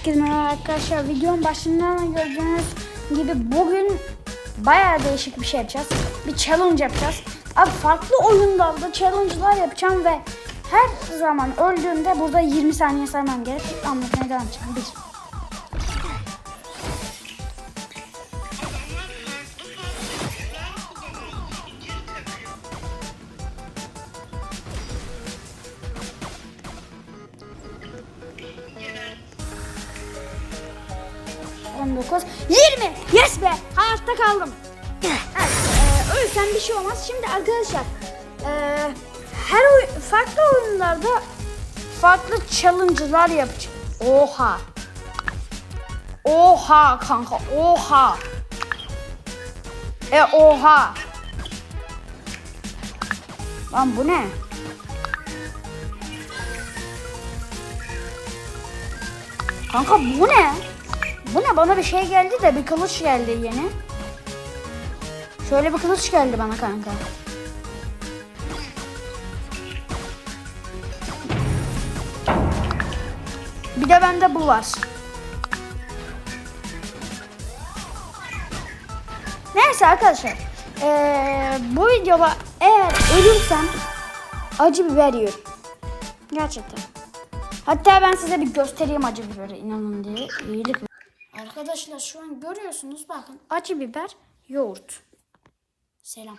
Herkese merhaba arkadaşlar. Videonun başından gördüğünüz gibi bugün bayağı değişik bir şey yapacağız. Bir challenge yapacağız. Abi farklı oyunlarda challenge'lar yapacağım ve her zaman öldüğümde burada 20 saniye saymam gerek. Anlatmaya devam edeceğim. Bir. Challenge'lar yapacağım. Oha. Oha kanka, oha. E oha. Lan bu ne? Kanka bu ne? Bu ne? Bana bir şey geldi de bir kılıç geldi yeni. Şöyle bir kılıç geldi bana kanka. De bende bu var. Neyse arkadaşlar. Ee, bu videoda eğer ölürsem acı biber yiyorum. Gerçekten. Hatta ben size bir göstereyim acı biberi inanın diye. İyilik. Arkadaşlar şu an görüyorsunuz bakın acı biber yoğurt. Selam.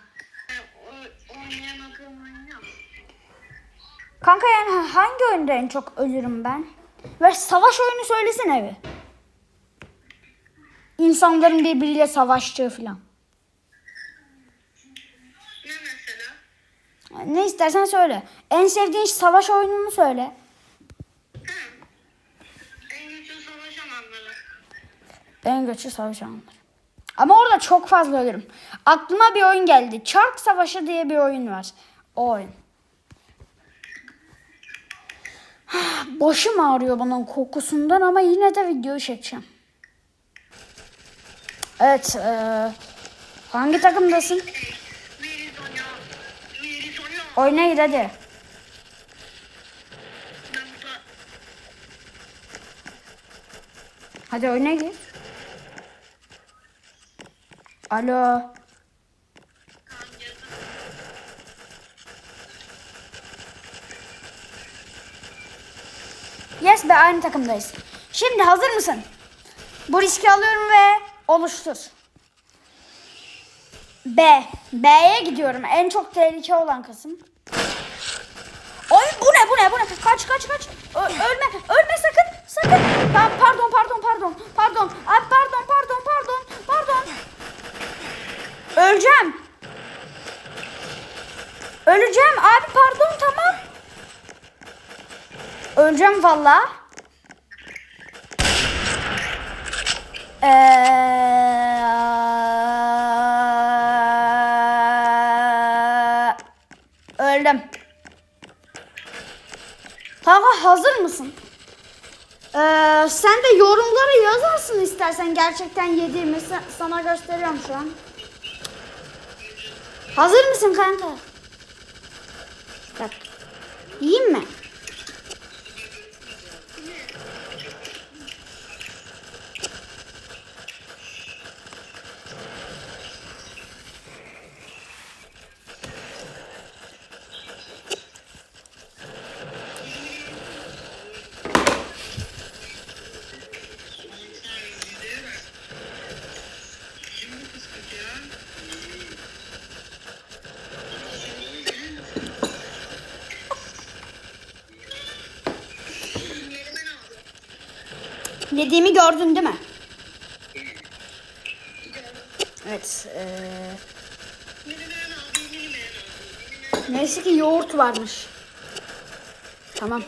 Kanka yani hangi oyunda en çok ölürüm ben? Ve savaş oyunu söylesene bir. İnsanların birbiriyle savaştığı falan. Ne mesela? Ne istersen söyle. En sevdiğin savaş oyununu söyle. En güçlü savaş alanları. En güçlü savaş oyunları. Ama orada çok fazla ölürüm. Aklıma bir oyun geldi. Çark Savaşı diye bir oyun var. O oyun. Başım ağrıyor bunun kokusundan ama yine de video çekeceğim. Evet. eee, hangi takımdasın? Oyna gir hadi. Hadi oyna gir. Alo. Yes be aynı takımdayız. Şimdi hazır mısın? Bu riski alıyorum ve oluştur. B. B'ye gidiyorum. En çok tehlike olan kısım. Oy bu ne bu ne bu ne? Kaç kaç kaç. Ö- ölme ölme sakın sakın. Pa- pardon pardon pardon pardon. Abi pardon pardon pardon pardon. Öleceğim. Öleceğim abi pardon tamam. Öleceğim valla. Ee, öldüm. Kanka hazır mısın? Ee, sen de yorumlara yazarsın istersen gerçekten yediğimi Sa- sana gösteriyorum şu an. Hazır mısın kanka? Bak. Yiyeyim mi? Yediğimi gördün değil mi? Evet. oldu? neyse ki yoğurt varmış. Tamam.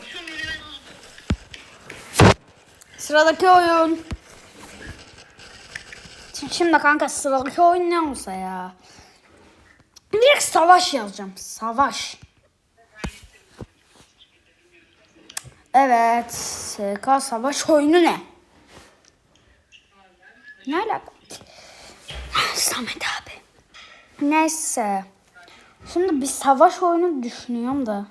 Sıradaki oyun. Şimdi kanka sıradaki oyun ne olsa ya? Direkt savaş yazacağım. Savaş. Evet. SK savaş oyunu ne? Ne alaka? Samet abi. Neyse. Şimdi bir savaş oyunu düşünüyorum da.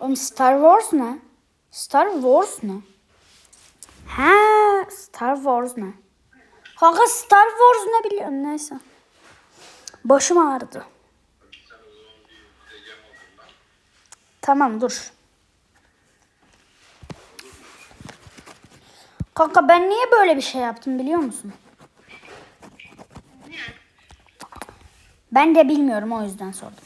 Oğlum Star Wars ne? Star Wars ne? Ha, Star Wars ne? Kanka Star Wars ne biliyorsun neyse. Başım ağrıdı. Tamam dur. Kanka ben niye böyle bir şey yaptım biliyor musun? Ben de bilmiyorum o yüzden sordum.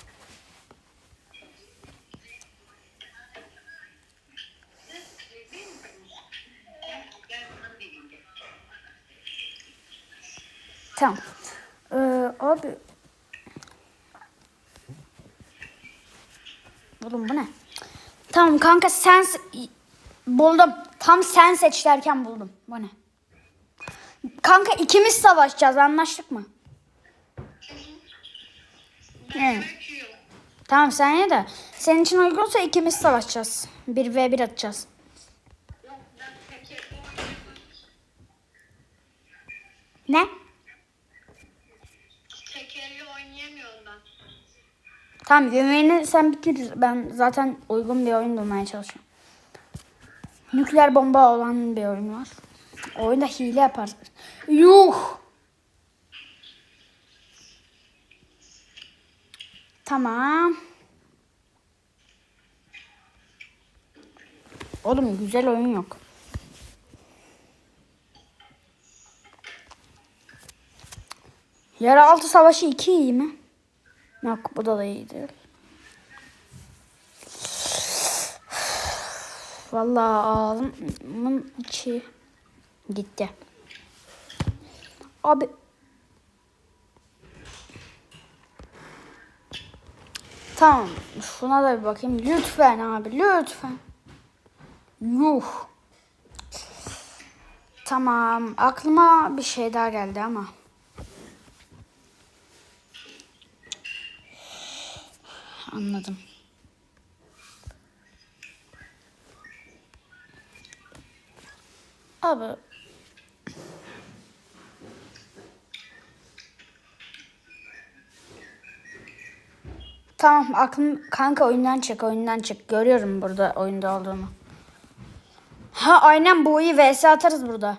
Tamam. Ee, abi. Oğlum bu ne? Tamam kanka sen se- buldum. Tam sen seç derken buldum. Bu ne? Kanka ikimiz savaşacağız anlaştık mı? Evet. Tamam sen ye de. Senin için uygunsa ikimiz savaşacağız. 1v1 atacağız. Ne? Tekerle oynayamıyorum ben. Tamam yemeğini sen bitir. Ben zaten uygun bir oyun bulmaya çalışıyorum. Nükleer bomba olan bir oyun var. Oyunda hile yaparsın. Yuh! Tamam. Oğlum güzel oyun yok. Yeraltı Savaşı 2 iyi mi? Yok bu da, da iyi değil. Vallahi ağzımın içi gitti. Abi Tamam. Şuna da bir bakayım. Lütfen abi. Lütfen. Yuh. Tamam. Aklıma bir şey daha geldi ama. Anladım. Abi. Tamam aklım kanka oyundan çık oyundan çık. Görüyorum burada oyunda olduğunu. Ha aynen bu iyi vs atarız burada.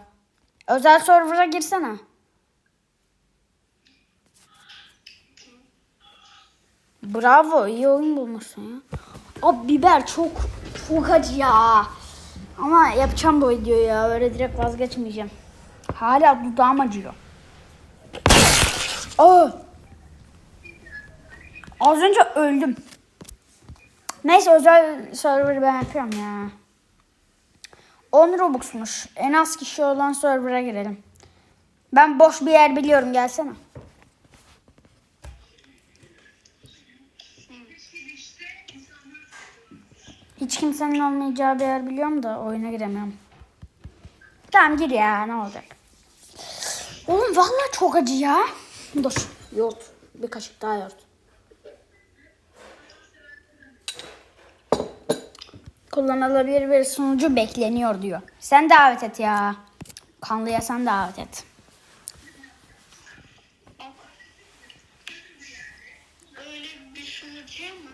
Özel server'a girsene. Bravo iyi oyun bulmuşsun ya. Abi biber çok çok acı ya. Ama yapacağım bu videoyu ya. Öyle direkt vazgeçmeyeceğim. Hala dudağım acıyor. Aa! Az önce öldüm. Neyse özel server ben yapıyorum ya. 10 Robux'muş. En az kişi olan server'a girelim. Ben boş bir yer biliyorum gelsene. Hiç kimsenin olmayacağı bir yer biliyorum da oyuna giremiyorum. Tamam gir ya ne olacak. Oğlum vallahi çok acı ya. Dur yoğurt. Bir kaşık daha yoğurt. Kullanılabilir bir sunucu bekleniyor diyor. Sen davet et ya. Kanlıya sen davet et. Öyle bir sunucuya mı?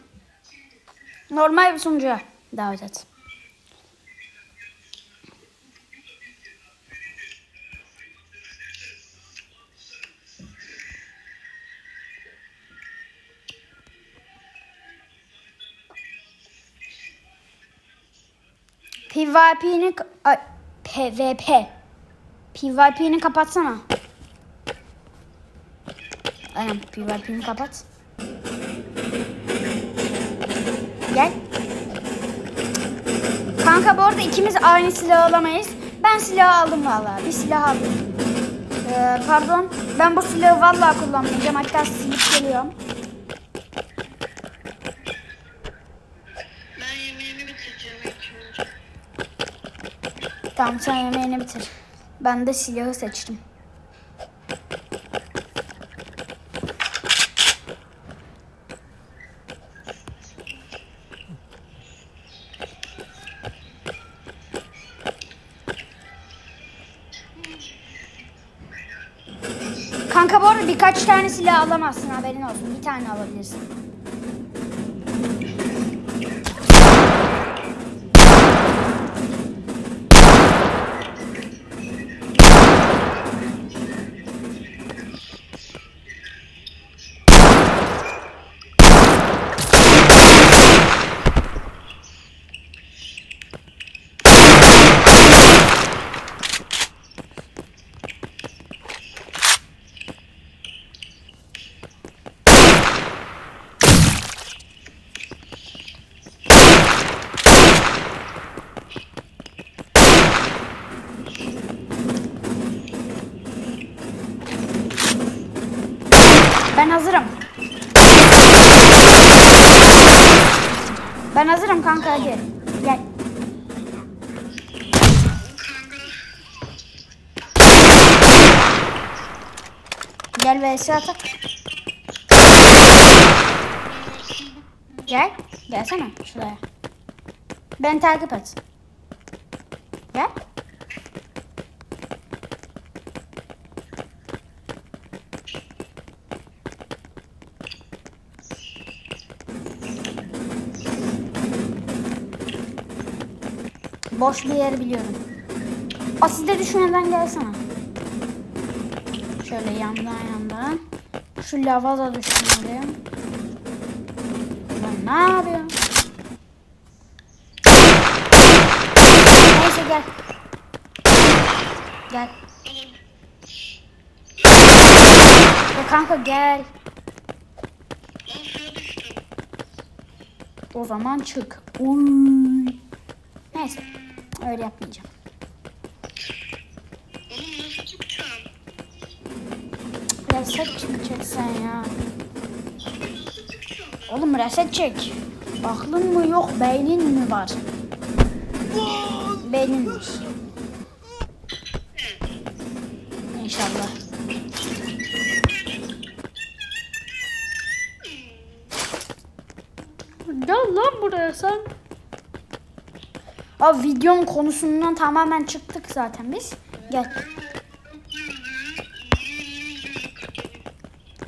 Normal bir sunucuya davet et. PvP'ni PvP. PvP'ni kapatsana. Aynen PvP'ni kapat. Gel. Kanka bu arada ikimiz aynı silahı alamayız. Ben silahı aldım vallahi. Bir silah aldım. Ee, pardon. Ben bu silahı vallahi kullanmayacağım. Hatta silip geliyorum. Ben yemeğimi bitireceğim ilk önce. Tamam sen yemeğini bitir. Ben de silahı seçtim. Kanka bu birkaç tane silah alamazsın haberin olsun. Bir tane alabilirsin. Ben hazırım. Ben hazırım kanka hadi. Gel. Gel vs atak. Gel. Gelsene şuraya. Ben takip et. Boş bir yer biliyorum. Aside düşmeden gelsene. Şöyle yandan yandan. Şu lava da düşünelim. Ben ne yapıyorum? Neyse gel. Gel. Ya kanka gel. Lan. O zaman çık. Uy. Neyse. Öyle yapmayacağım. Oğlum nasıl çıkacağım? Reset çıkacak sen ya. Oğlum reset çek. Aklın mı yok beynin mi var? Beyninmiş. İnşallah. Gel lan buraya sen. Abi videonun konusundan tamamen çıktık zaten biz. Gel.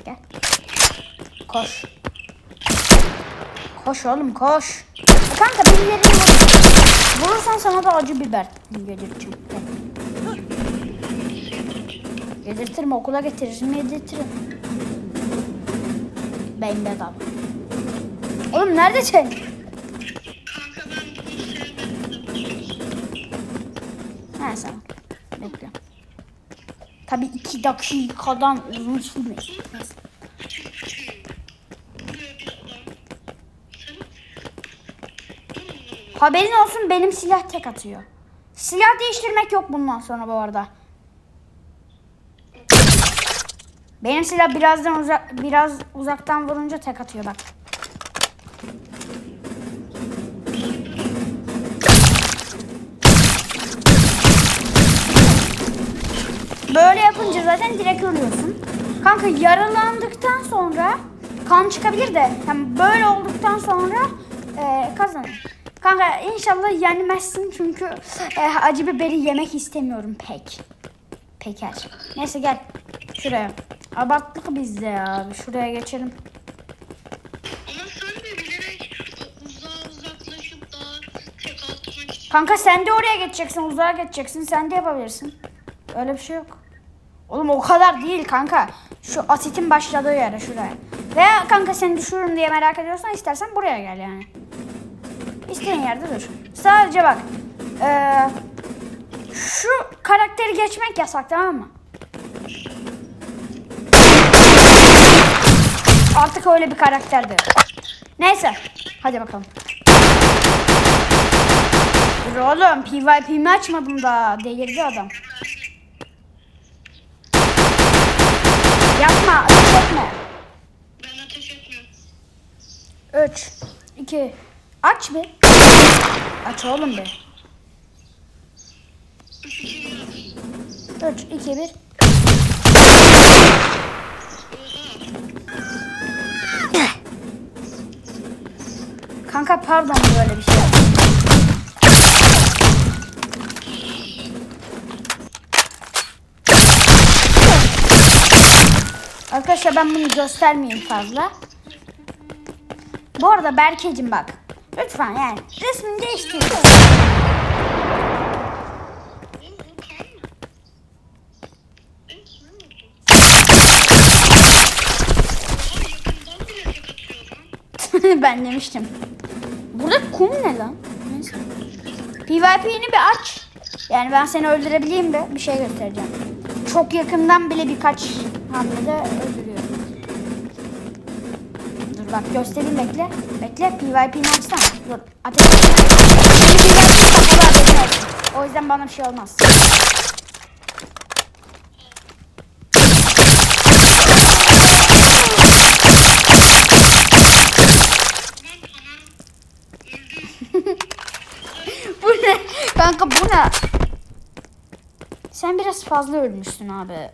Gel. Koş. Koş oğlum koş. E kanka birilerini vur. Vurursan sana da acı biber yedirteceğim. Gel. Yedirtirim okula getiririm yedirtirim. Ben de dal. Oğlum nerede sen? Tabi iki dakikadan uzun sürmüyor. Haberin olsun benim silah tek atıyor. Silah değiştirmek yok bundan sonra bu arada. Benim silah birazdan uzak biraz uzaktan vurunca tek atıyor bak. Böyle yapınca zaten direkt ölüyorsun. Kanka yaralandıktan sonra kan çıkabilir de yani böyle olduktan sonra e, kazanır. Kanka inşallah yenmezsin çünkü e, acı biberi yemek istemiyorum pek. Peker. Neyse gel şuraya. Abarttık biz de ya. Şuraya geçelim. Ama sen de bilerek uzağa uzaklaşıp daha tek atmak için Kanka sen de oraya geçeceksin, uzağa geçeceksin. Sen de yapabilirsin. Öyle bir şey yok. Oğlum o kadar değil kanka. Şu asitin başladığı yere şuraya. Veya kanka seni düşürürüm diye merak ediyorsan istersen buraya gel yani. İstediğin yerde dur. Sadece bak. eee, şu karakteri geçmek yasak tamam mı? Artık öyle bir karakterdi. Neyse. Hadi bakalım. Dur oğlum PvP'mi açmadım da delirdi adam. Yapma ateş etme. ben ateş etmiyorum. 3, 2, aç bir. Aç oğlum bir. 3 2 1 3, 2, 1. Kanka pardon böyle bir şey. Arkadaşlar ben bunu göstermeyeyim fazla. Bu arada Berkeciğim bak. Lütfen yani resmini değiştir. Ben demiştim. Burada kum ne lan? PvP'ni bir aç. Yani ben seni öldürebileyim de bir şey göstereceğim. Çok yakından bile birkaç hamlede öldürüyorum. Dur bak göstereyim bekle. Bekle PvP'ni açsana. Dur ateş. PvP. O yüzden bana bir şey olmaz. Tamam. Öldüm. Kanka bu ne? Sen biraz fazla ölmüşsün abi.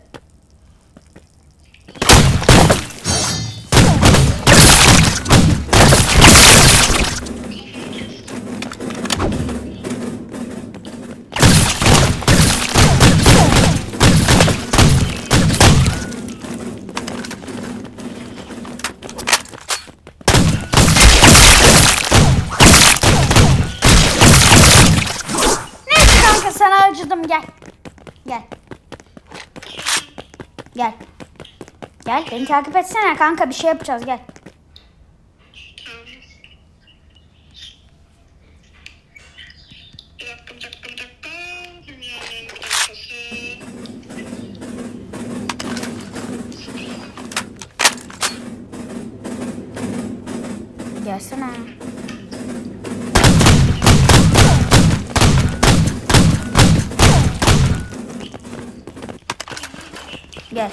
Neyse kanka sana acıdım gel. Gel. Gel. Gel beni takip etsene kanka bir şey yapacağız gel. Tamam. Bir dakika bir dakika bir dakika. Dünyanın en bir dakikası. Gelsene. Gel.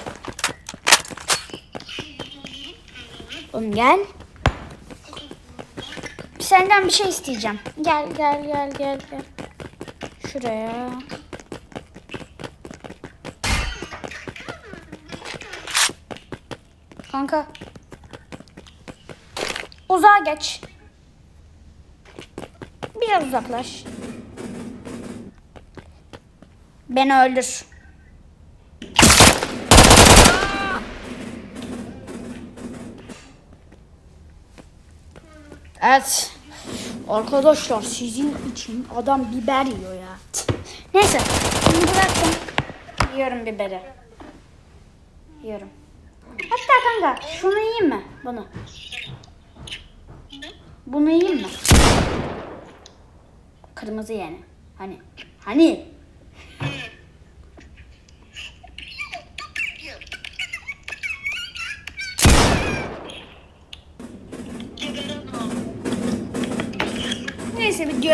Oğlum gel. Senden bir şey isteyeceğim. Gel gel gel gel gel. Şuraya. Kanka. Uzağa geç. Biraz uzaklaş. Beni öldür. Evet. Arkadaşlar sizin için adam biber yiyor ya. Neyse. Şimdi bıraktım. Yiyorum biberi. Yiyorum. Hatta kanka şunu yiyeyim mi? Bunu. Bunu yiyeyim mi? Kırmızı yani. Hani. Hani.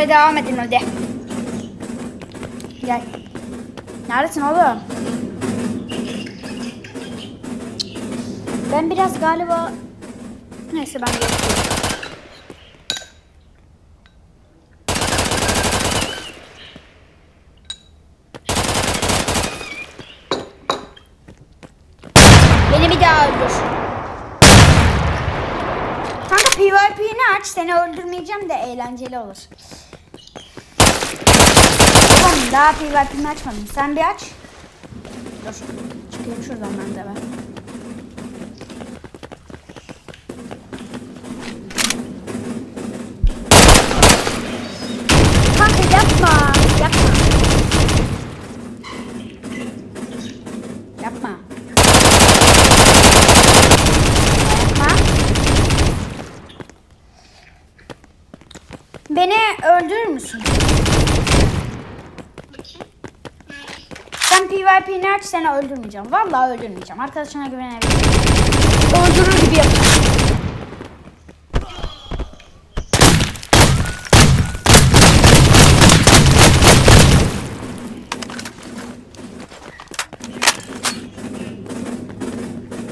Videoya devam edin hadi. Gel. Neredesin oğlum? Ben biraz galiba... Neyse ben geçiyorum. Beni bir daha öldür. Kanka PvP'ni aç. Seni öldürmeyeceğim de eğlenceli olur. Daha PvP'ni açmadım. Sen bir aç. Dur. Çıkayım şuradan ben de ben. Kanka yapma. Yapma. Yapma. Yapma. Beni öldürür müsün? Sen PvP'ni aç seni öldürmeyeceğim. Vallahi öldürmeyeceğim. Arkadaşına güvenebilirim. Öldürür gibi yapacağım.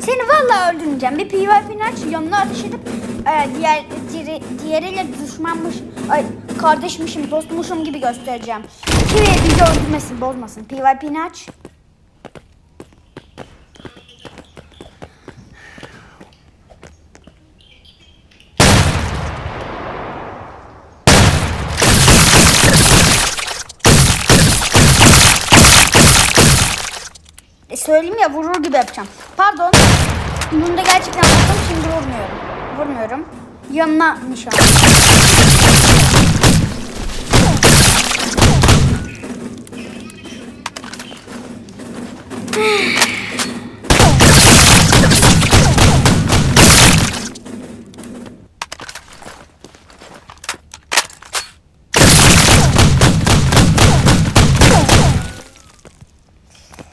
Seni vallahi öldürmeyeceğim. Bir PvP'ni aç yanına ateş edip e, diğer diğeri, diğeriyle düşmanmış, ay, kardeşmişim, dostmuşum gibi göstereceğim. Ki bizi öldürmesin, bozmasın. PvP'ni aç. E, söyleyeyim ya vurur gibi yapacağım. Pardon. Bunda gerçekten vurdum şimdi vurmuyorum. Vurmuyorum. Yanına nişan.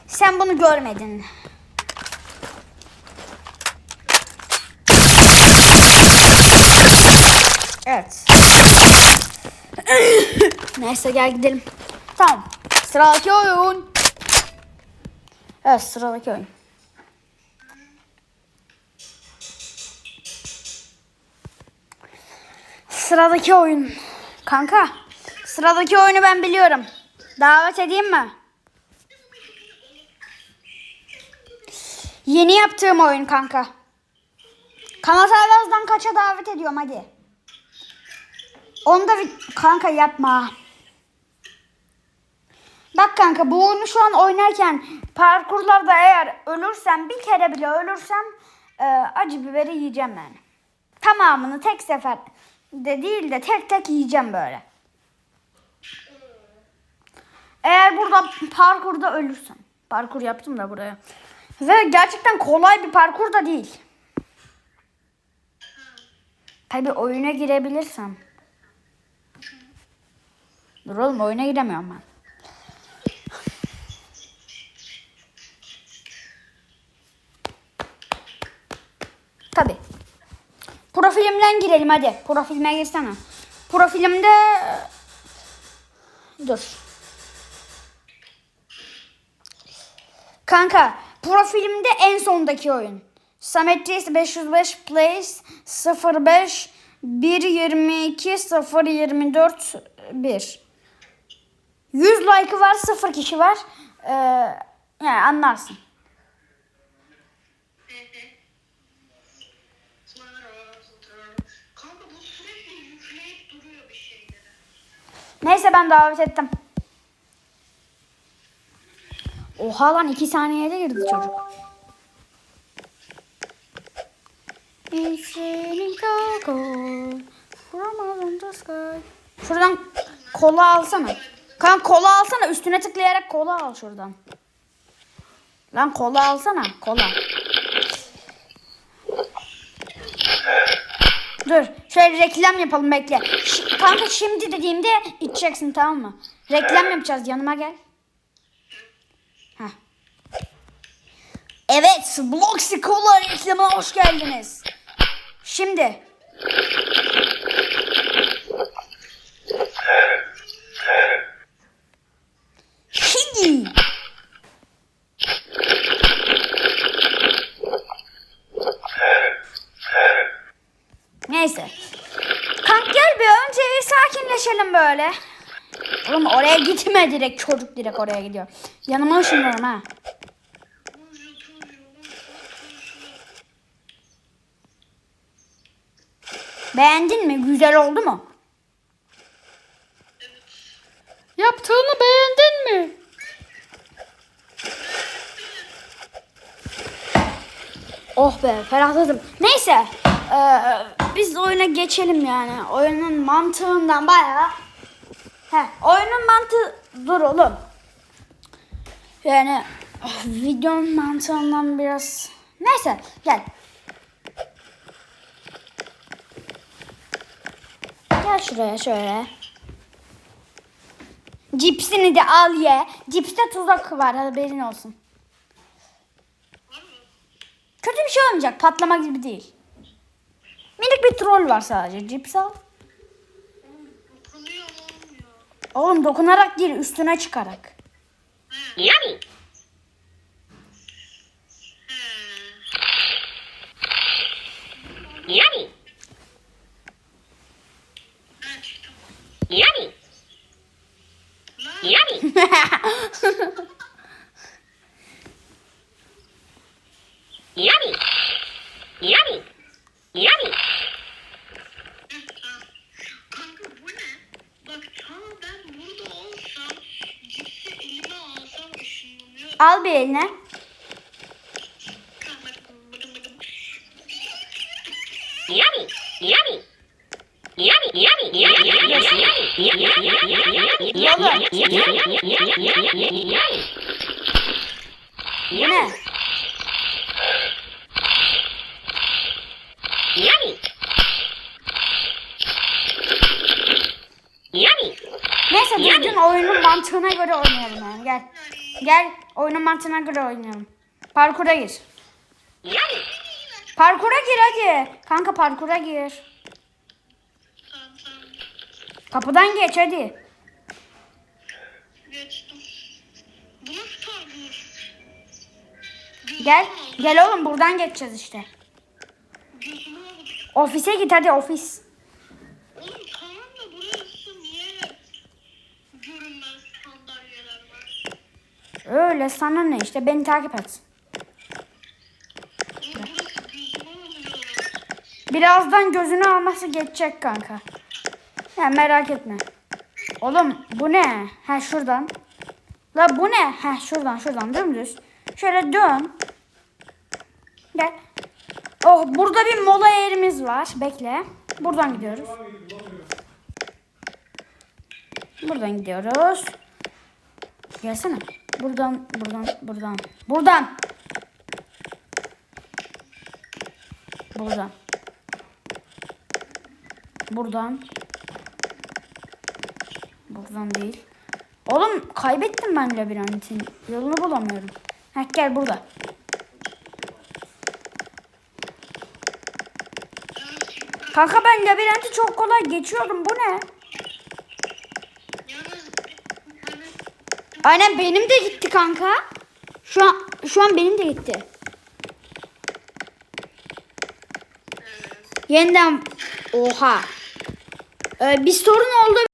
Sen bunu görmedin. Evet. Neyse gel gidelim. Tamam. Sıradaki oyun. Evet sıradaki oyun. Sıradaki oyun. Kanka. Sıradaki oyunu ben biliyorum. Davet edeyim mi? Yeni yaptığım oyun kanka. Kanat Ayvaz'dan kaça davet ediyorum hadi. Onu da kanka yapma. Kanka bu oyunu şu an oynarken parkurlarda eğer ölürsem bir kere bile ölürsem e, acı biberi yiyeceğim yani. Tamamını tek sefer de değil de tek tek yiyeceğim böyle. Eğer burada parkurda ölürsem. Parkur yaptım da buraya. Ve gerçekten kolay bir parkur da değil. Tabi oyuna girebilirsem. Dur oğlum oyuna giremiyorum ben. Tabi. Profilimden girelim hadi. Profilime girsene. Profilimde... Dur. Kanka profilimde en sondaki oyun. Samet Reis 505 plays 05 122 024 1. 100 like'ı var 0 kişi var. Ee, yani anlarsın. Kanka bu sürekli yükleyip duruyor bir şeyleri. Neyse ben davet ettim. Oha lan 2 saniyede girdi çocuk. Şuradan kola alsana. Kan kola alsana üstüne tıklayarak kola al şuradan. Lan kola alsana kola. Dur şöyle reklam yapalım bekle. Ş- kanka şimdi dediğimde içeceksin tamam mı? Reklam yapacağız yanıma gel. Heh. Evet Bloxy Cola reklamına hoş geldiniz. Şimdi. Neyse. Kank gel bir önce bir sakinleşelim böyle. Oğlum oraya gitme direkt çocuk direkt oraya gidiyor. Yanıma ışınlarım ha. Beğendin mi? Güzel oldu mu? Yaptığını beğendin mi? Oh be ferahladım. Neyse. eee, biz de oyuna geçelim yani. Oyunun mantığından bayağı. He, oyunun mantığı dur oğlum. Yani oh, videonun mantığından biraz. Neyse gel. Gel şuraya şöyle. Cipsini de al ye. Cipste tuzak var haberin olsun. Kötü bir şey olmayacak. Patlama gibi değil. Minik bir troll var sadece. Cips al. Oğlum dokunarak değil üstüne çıkarak. Yummy. Yummy. Yummy. Yummy. Yummy. Yummy. tamam. Kanka bu ne? Bak tam ben burada olsam cipsi elime alsam ışınlanıyor. Al bir eline. Yummy. Yummy. Yummy, yummy, yummy, yummy, Bu ne? yummy, yummy. Neyse düzgün oyunun mantığına göre oynayalım yani. Gel. Gel oyunun mantığına göre oynayalım. Parkura gir. Parkura gir hadi. Kanka parkura gir. Kapıdan geç hadi. Gel. Gel oğlum buradan geçeceğiz işte. Ofise git hadi ofis. Oğlum tamam da burası niye görünmez sandalye? Öyle sana ne işte beni takip et. Birazdan gözünü alması geçecek kanka. Ya merak etme. Oğlum bu ne? Ha şuradan. La bu ne? Ha şuradan şuradan dümdüz. Şöyle dön. Gel. Oh burada bir mola yerimiz var. Bekle. Buradan gidiyoruz. Buradan gidiyoruz. Gelsene. Buradan, buradan, buradan. Buradan. Buradan. Buradan. Buradan değil. Oğlum kaybettim ben labirentin. Yolunu bulamıyorum. Heh gel burada. Kanka ben labirenti çok kolay geçiyorum. Bu ne? Yalnız bir tane Aynen benim de gitti kanka. Şu an şu an benim de gitti. Yeniden oha. Ee, bir sorun oldu